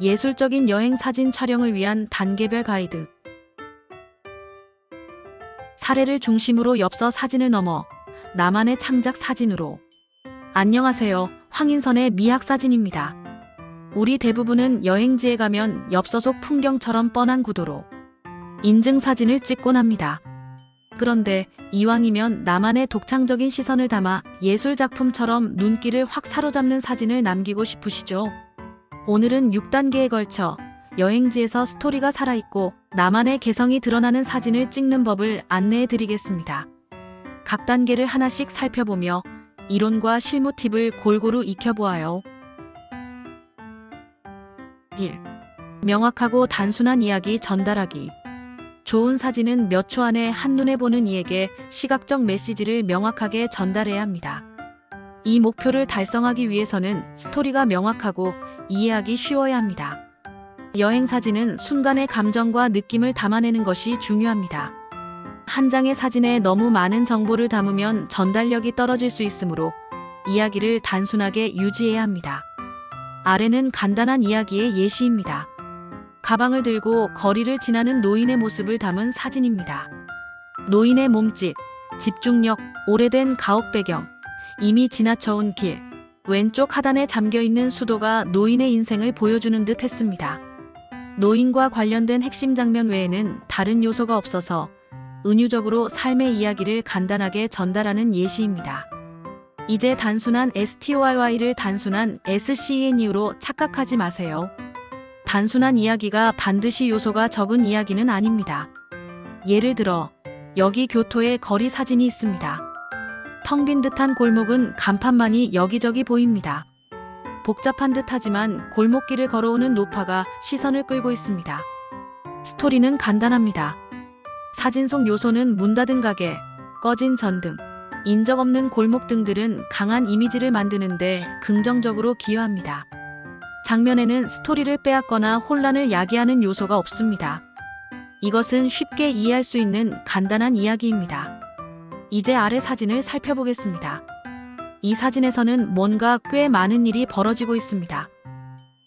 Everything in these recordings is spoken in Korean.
예술적인 여행 사진 촬영을 위한 단계별 가이드. 사례를 중심으로 엽서 사진을 넘어 나만의 창작 사진으로. 안녕하세요. 황인선의 미학 사진입니다. 우리 대부분은 여행지에 가면 엽서 속 풍경처럼 뻔한 구도로 인증 사진을 찍곤 합니다. 그런데 이왕이면 나만의 독창적인 시선을 담아 예술 작품처럼 눈길을 확 사로잡는 사진을 남기고 싶으시죠? 오늘은 6단계에 걸쳐 여행지에서 스토리가 살아있고 나만의 개성이 드러나는 사진을 찍는 법을 안내해 드리겠습니다. 각 단계를 하나씩 살펴보며 이론과 실무 팁을 골고루 익혀보아요. 1. 명확하고 단순한 이야기 전달하기. 좋은 사진은 몇 초 안에 한눈에 보는 이에게 시각적 메시지를 명확하게 전달해야 합니다. 이 목표를 달성하기 위해서는 스토리가 명확하고 이해하기 쉬워야 합니다. 여행 사진은 순간의 감정과 느낌을 담아내는 것이 중요합니다. 한 장의 사진에 너무 많은 정보를 담으면 전달력이 떨어질 수 있으므로 이야기를 단순하게 유지해야 합니다. 아래는 간단한 이야기의 예시입니다. 가방을 들고 거리를 지나는 노인의 모습을 담은 사진입니다. 노인의 몸짓, 집중력, 오래된 가옥 배경, 이미 지나쳐온 길, 왼쪽 하단에 잠겨 있는 수도가 노인의 인생을 보여주는 듯 했습니다. 노인과 관련된 핵심 장면 외에는 다른 요소가 없어서 은유적으로 삶의 이야기를 간단하게 전달하는 예시입니다. 이제 단순한 STORY를 단순한 SCNU로 착각하지 마세요. 단순한 이야기가 반드시 요소가 적은 이야기는 아닙니다. 예를 들어, 여기 교토에 거리 사진이 있습니다. 텅 빈 듯한 골목은 간판만이 여기저기 보입니다. 복잡한 듯 하지만 골목길을 걸어오는 노파가 시선을 끌고 있습니다. 스토리는 간단합니다. 사진 속 요소는 문 닫은 가게, 꺼진 전등, 인적 없는 골목 등들은 강한 이미지를 만드는데 긍정적으로 기여합니다. 장면에는 스토리를 빼앗거나 혼란을 야기하는 요소가 없습니다. 이것은 쉽게 이해할 수 있는 간단한 이야기입니다. 이제 아래 사진을 살펴보겠습니다. 이 사진에서는 뭔가 꽤 많은 일이 벌어지고 있습니다.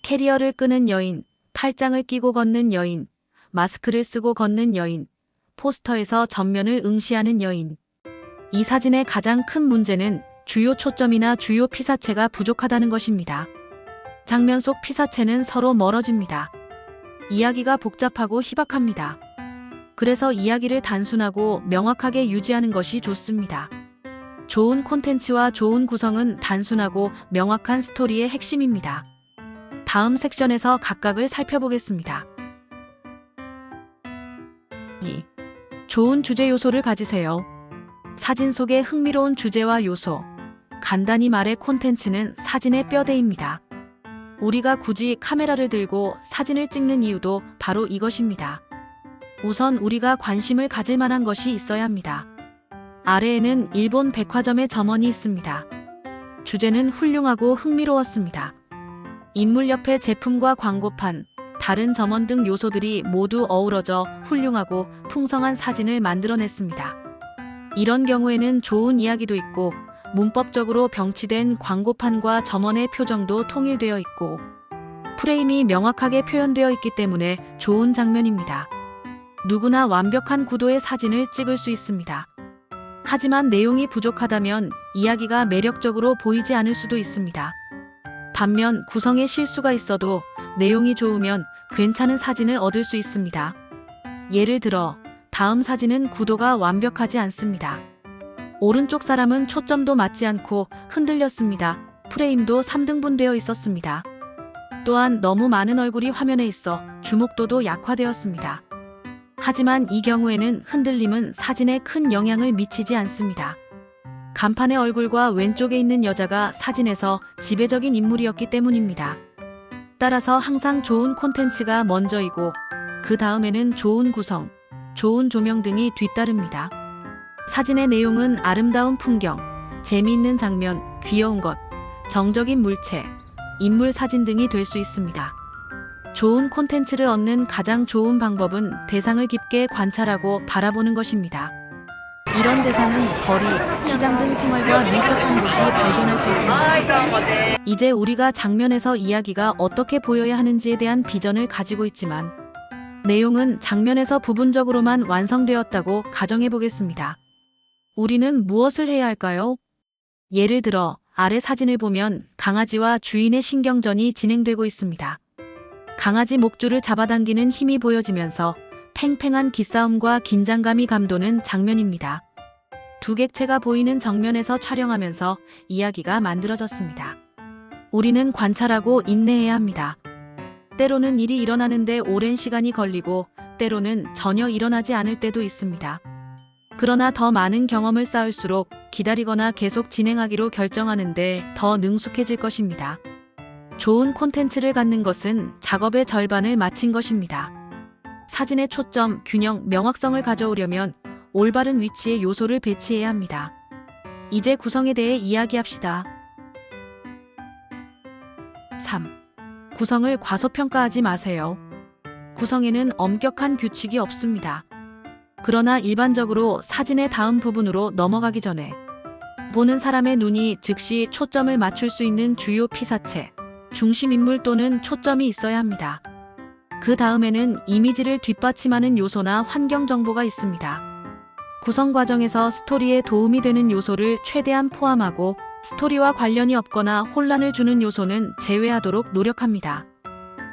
캐리어를 끄는 여인, 팔짱을 끼고 걷는 여인, 마스크를 쓰고 걷는 여인, 포스터에서 전면을 응시하는 여인. 이 사진의 가장 큰 문제는 주요 초점이나 주요 피사체가 부족하다는 것입니다. 장면 속 피사체는 서로 멀어집니다. 이야기가 복잡하고 희박합니다. 그래서 이야기를 단순하고 명확하게 유지하는 것이 좋습니다. 좋은 콘텐츠와 좋은 구성은 단순하고 명확한 스토리의 핵심입니다. 다음 섹션에서 각각을 살펴보겠습니다. 2. 좋은 주제 요소를 가지세요. 사진 속의 흥미로운 주제와 요소. 간단히 말해 콘텐츠는 사진의 뼈대입니다. 우리가 굳이 카메라를 들고 사진을 찍는 이유도 바로 이것입니다. 우선 우리가 관심을 가질 만한 것이 있어야 합니다. 아래에는 일본 백화점의 점원이 있습니다. 주제는 훌륭하고 흥미로웠습니다. 인물 옆에 제품과 광고판, 다른 점원 등 요소들이 모두 어우러져 훌륭하고 풍성한 사진을 만들어냈습니다. 이런 경우에는 좋은 이야기도 있고 문법적으로 병치된 광고판과 점원의 표정도 통일되어 있고 프레임이 명확하게 표현되어 있기 때문에 좋은 장면입니다. 누구나 완벽한 구도의 사진을 찍을 수 있습니다. 하지만 내용이 부족하다면 이야기가 매력적으로 보이지 않을 수도 있습니다. 반면 구성에 실수가 있어도 내용이 좋으면 괜찮은 사진을 얻을 수 있습니다. 예를 들어 다음 사진은 구도가 완벽하지 않습니다. 오른쪽 사람은 초점도 맞지 않고 흔들렸습니다. 프레임도 3등분 되어 있었습니다. 또한 너무 많은 얼굴이 화면에 있어 주목도도 약화되었습니다. 하지만 이 경우에는 흔들림은 사진에 큰 영향을 미치지 않습니다. 간판의 얼굴과 왼쪽에 있는 여자가 사진에서 지배적인 인물이었기 때문입니다. 따라서 항상 좋은 콘텐츠가 먼저이고 그 다음에는 좋은 구성, 좋은 조명 등이 뒤따릅니다. 사진의 내용은 아름다운 풍경, 재미있는 장면, 귀여운 것, 정적인 물체, 인물 사진 등이 될 수 있습니다. 좋은 콘텐츠를 얻는 가장 좋은 방법은 대상을 깊게 관찰하고 바라보는 것입니다. 이런 대사는 거리, 시장 등 생활과 밀접한 곳이 발견할 수 있습니다. 이제 우리가 장면에서 이야기가 어떻게 보여야 하는지에 대한 비전을 가지고 있지만 내용은 장면에서 부분적으로만 완성되었다고 가정해 보겠습니다. 우리는 무엇을 해야 할까요? 예를 들어 아래 사진을 보면 강아지와 주인의 신경전이 진행되고 있습니다. 강아지 목줄을 잡아당기는 힘이 보여지면서 팽팽한 기싸움과 긴장감이 감도는 장면입니다. 두 객체가 보이는 정면에서 촬영하면서 이야기가 만들어졌습니다. 우리는 관찰하고 인내해야 합니다. 때로는 일이 일어나는데 오랜 시간이 걸리고 때로는 전혀 일어나지 않을 때도 있습니다. 그러나 더 많은 경험을 쌓을수록 기다리거나 계속 진행하기로 결정하는데 더 능숙해질 것입니다. 좋은 콘텐츠를 갖는 것은 작업의 절반을 마친 것입니다. 사진의 초점, 균형, 명확성을 가져오려면 올바른 위치에 요소를 배치해야 합니다. 이제 구성에 대해 이야기합시다. 3. 구성을 과소평가하지 마세요. 구성에는 엄격한 규칙이 없습니다. 그러나 일반적으로 사진의 다음 부분으로 넘어가기 전에 보는 사람의 눈이 즉시 초점을 맞출 수 있는 주요 피사체, 중심 인물 또는 초점이 있어야 합니다. 그 다음에는 이미지를 뒷받침하는 요소나 환경 정보가 있습니다. 구성 과정에서 스토리에 도움이 되는 요소를 최대한 포함하고 스토리와 관련이 없거나 혼란을 주는 요소는 제외하도록 노력합니다.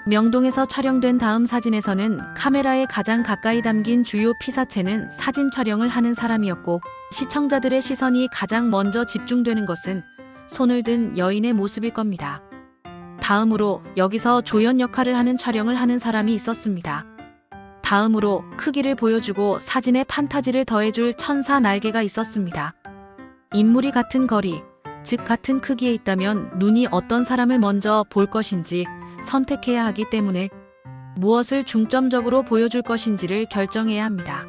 명동에서 촬영된 다음 사진에서는 카메라에 가장 가까이 담긴 주요 피사체는 사진 촬영을 하는 사람이었고 시청자들의 시선이 가장 먼저 집중되는 것은 손을 든 여인의 모습일 겁니다. 다음으로 여기서 조연 역할을 하는 촬영을 하는 사람이 있었습니다. 다음으로 크기를 보여주고 사진에 판타지를 더해줄 천사 날개가 있었습니다. 인물이 같은 거리, 즉 같은 크기에 있다면 눈이 어떤 사람을 먼저 볼 것인지 선택해야 하기 때문에 무엇을 중점적으로 보여줄 것인지를 결정해야 합니다.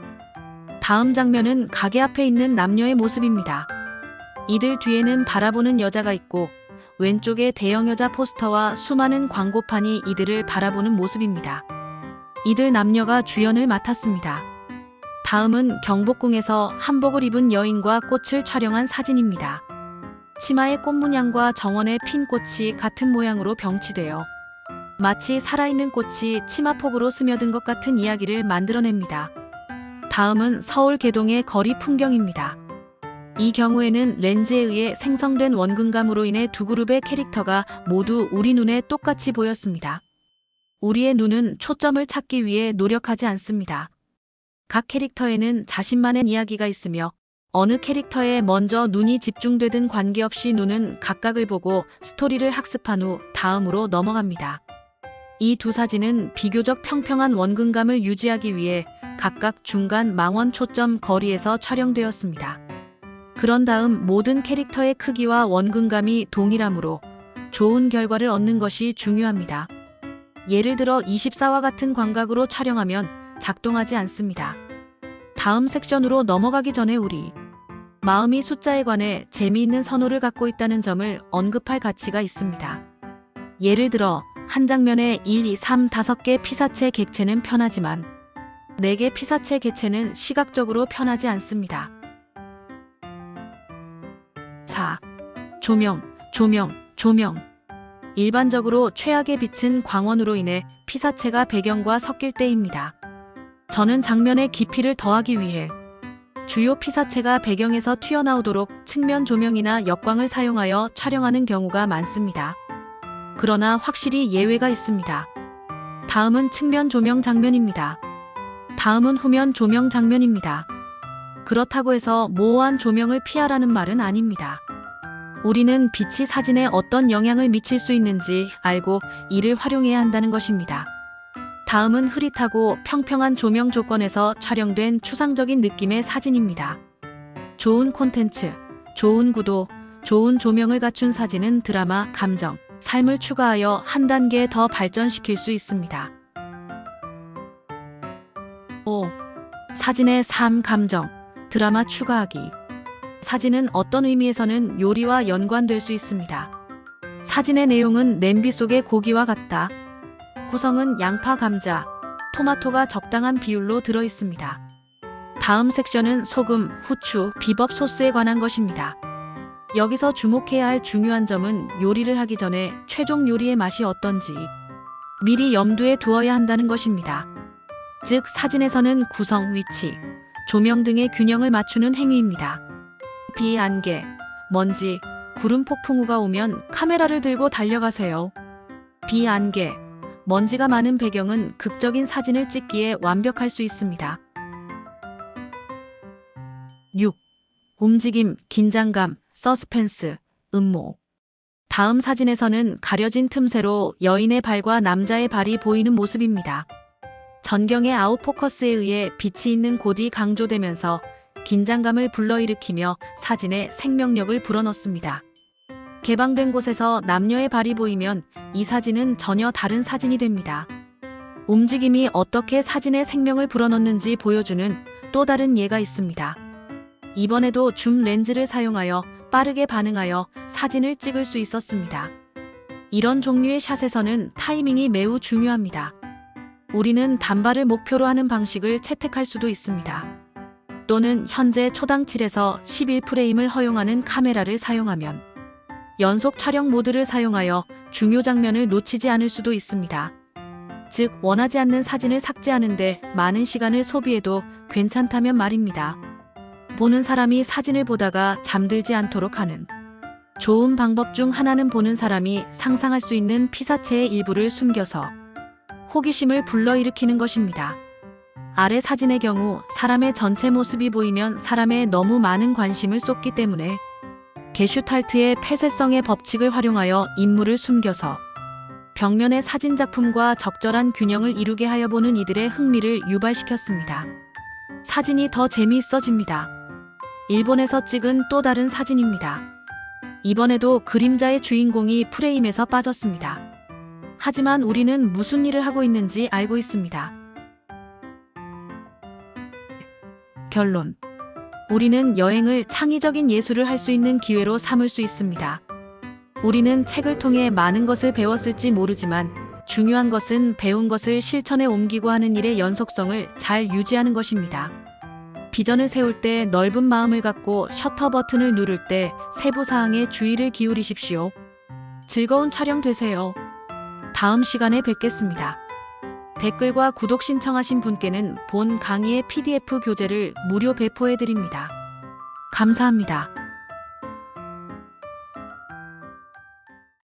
다음 장면은 가게 앞에 있는 남녀의 모습입니다. 이들 뒤에는 바라보는 여자가 있고 왼쪽에 대형 여자 포스터와 수많은 광고판이 이들을 바라보는 모습입니다. 이들 남녀가 주연을 맡았습니다. 다음은 경복궁에서 한복을 입은 여인과 꽃을 촬영한 사진입니다. 치마의 꽃 문양과 정원의 핀 꽃이 같은 모양으로 병치되어 마치 살아있는 꽃이 치마폭으로 스며든 것 같은 이야기를 만들어냅니다. 다음은 서울 개동의 거리 풍경입니다. 이 경우에는 렌즈에 의해 생성된 원근감으로 인해 두 그룹의 캐릭터가 모두 우리 눈에 똑같이 보였습니다. 우리의 눈은 초점을 찾기 위해 노력하지 않습니다. 각 캐릭터에는 자신만의 이야기가 있으며 어느 캐릭터에 먼저 눈이 집중되든 관계없이 눈은 각각을 보고 스토리를 학습한 후 다음으로 넘어갑니다. 이 두 사진은 비교적 평평한 원근감을 유지하기 위해 각각 중간 망원 초점 거리에서 촬영되었습니다. 그런 다음 모든 캐릭터의 크기와 원근감이 동일하므로 좋은 결과를 얻는 것이 중요합니다. 예를 들어 24와 같은 광각으로 촬영하면 작동하지 않습니다. 다음 섹션으로 넘어가기 전에 우리 마음이 숫자에 관해 재미있는 선호를 갖고 있다는 점을 언급할 가치가 있습니다. 예를 들어 한 장면에 1, 2, 3, 5개 피사체 객체는 편하지만 4개 피사체 객체는 시각적으로 편하지 않습니다. 조명, 조명, 조명. 일반적으로 최악의 빛은 광원으로 인해 피사체가 배경과 섞일 때입니다. 저는 장면의 깊이를 더하기 위해 주요 피사체가 배경에서 튀어나오도록 측면 조명이나 역광을 사용하여 촬영하는 경우가 많습니다. 그러나 확실히 예외가 있습니다. 다음은 측면 조명 장면입니다. 다음은 후면 조명 장면입니다. 그렇다고 해서 모호한 조명을 피하라는 말은 아닙니다. 우리는 빛이 사진에 어떤 영향을 미칠 수 있는지 알고 이를 활용해야 한다는 것입니다. 다음은 흐릿하고 평평한 조명 조건에서 촬영된 추상적인 느낌의 사진입니다. 좋은 콘텐츠, 좋은 구도, 좋은 조명을 갖춘 사진은 드라마, 감정, 삶을 추가하여 한 단계 더 발전시킬 수 있습니다. 5. 사진의 삶, 감정, 드라마 추가하기. 사진은 어떤 의미에서는 요리와 연관될 수 있습니다. 사진의 내용은 냄비 속의 고기와 같다. 구성은 양파, 감자, 토마토가 적당한 비율로 들어 있습니다. 다음 섹션은 소금, 후추, 비법 소스에 관한 것입니다. 여기서 주목해야 할 중요한 점은 요리를 하기 전에 최종 요리의 맛이 어떤지 미리 염두에 두어야 한다는 것입니다. 즉, 사진에서는 구성, 위치, 조명 등의 균형을 맞추는 행위입니다. 비, 안개, 먼지, 구름 폭풍우가 오면 카메라를 들고 달려가세요. 비, 안개, 먼지가 많은 배경은 극적인 사진을 찍기에 완벽할 수 있습니다. 6. 움직임, 긴장감, 서스펜스, 음모. 다음 사진에서는 가려진 틈새로 여인의 발과 남자의 발이 보이는 모습입니다. 전경의 아웃포커스에 의해 빛이 있는 곳이 강조되면서 긴장감을 불러일으키며 사진에 생명력을 불어넣습니다. 개방된 곳에서 남녀의 발이 보이면 이 사진은 전혀 다른 사진이 됩니다. 움직임이 어떻게 사진에 생명을 불어넣는지 보여주는 또 다른 예가 있습니다. 이번에도 줌 렌즈를 사용하여 빠르게 반응하여 사진을 찍을 수 있었습니다. 이런 종류의 샷에서는 타이밍이 매우 중요합니다. 우리는 단발을 목표로 하는 방식을 채택할 수도 있습니다. 또는 현재 초당 7에서 11프레임을 허용하는 카메라를 사용하면 연속 촬영 모드를 사용하여 중요 장면을 놓치지 않을 수도 있습니다. 즉, 원하지 않는 사진을 삭제하는데 많은 시간을 소비해도 괜찮다면 말입니다. 보는 사람이 사진을 보다가 잠들지 않도록 하는 좋은 방법 중 하나는 보는 사람이 상상할 수 있는 피사체의 일부를 숨겨서 호기심을 불러일으키는 것입니다. 아래 사진의 경우 사람의 전체 모습이 보이면 사람의 너무 많은 관심을 쏟기 때문에 게슈탈트의 폐쇄성의 법칙을 활용하여 인물을 숨겨서 벽면의 사진 작품과 적절한 균형을 이루게 하여 보는 이들의 흥미를 유발시켰습니다. 사진이 더 재미있어집니다. 일본에서 찍은 또 다른 사진입니다. 이번에도 그림자의 주인공이 프레임에서 빠졌습니다. 하지만 우리는 무슨 일을 하고 있는지 알고 있습니다. 결론. 우리는 여행을 창의적인 예술을 할 수 있는 기회로 삼을 수 있습니다. 우리는 책을 통해 많은 것을 배웠을지 모르지만 중요한 것은 배운 것을 실천에 옮기고 하는 일의 연속성을 잘 유지하는 것입니다. 비전을 세울 때 넓은 마음을 갖고 셔터 버튼을 누를 때 세부 사항에 주의를 기울이십시오. 즐거운 촬영 되세요. 다음 시간에 뵙겠습니다. 댓글과 구독 신청하신 분께는 본 강의의 PDF 교재를 무료 배포해 드립니다. 감사합니다.